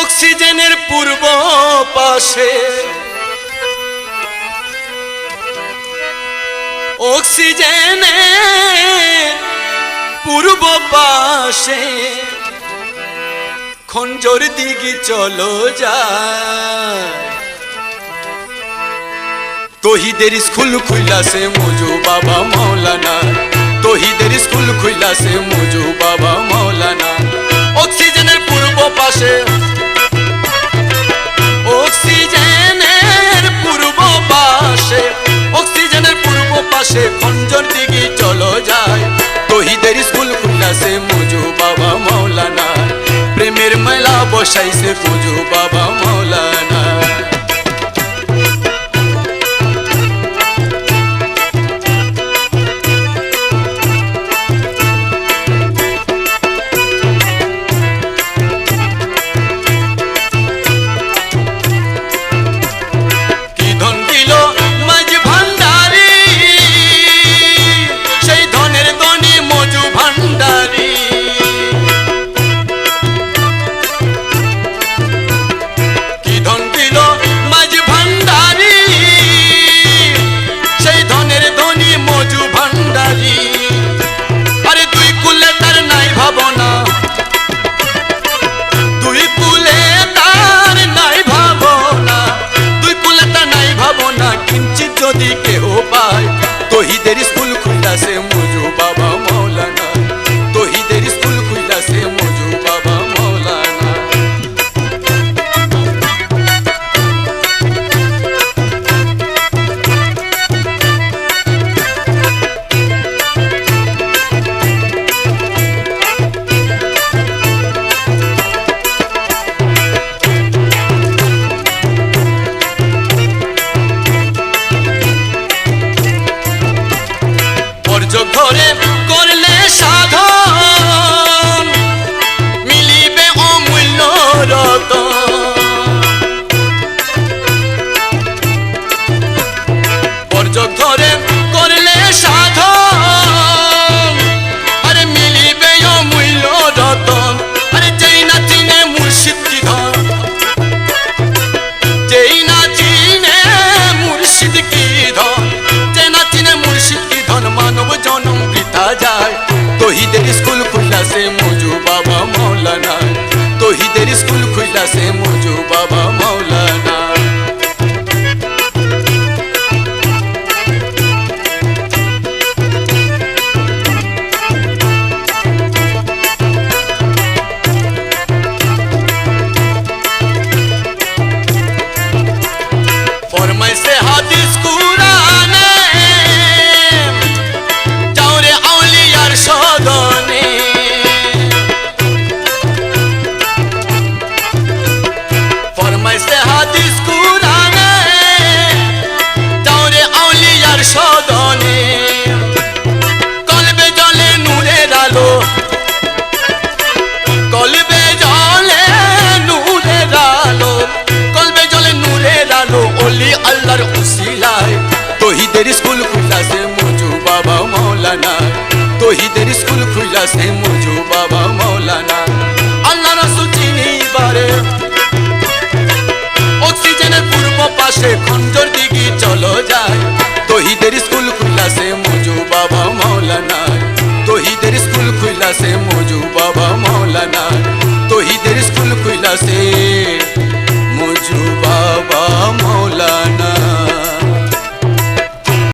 অক্সিজেনের পূর্ব পাশে। অক্সিজেনে পূর্ব পাশে। খঞ্জর দিকে চলো যায় তোহিদের স্কুল খুইলাছে মুজু বাবা মৌলানা। তোহিদের স্কুল খুইলাছে মুজু বাবা মৌলানা। অক্সিজেনের পূর্ব পাশে মেলা বসাইছে পুজো বাবা মৌলানা। say तेरी स्कूल खुला से मुझू बाबा मौलाना তোহিদের স্কুল খুলা সে মজু বাবা মৌলানা। তোহিদের স্কুল খুলা সে মজু বাবা মৌলানা।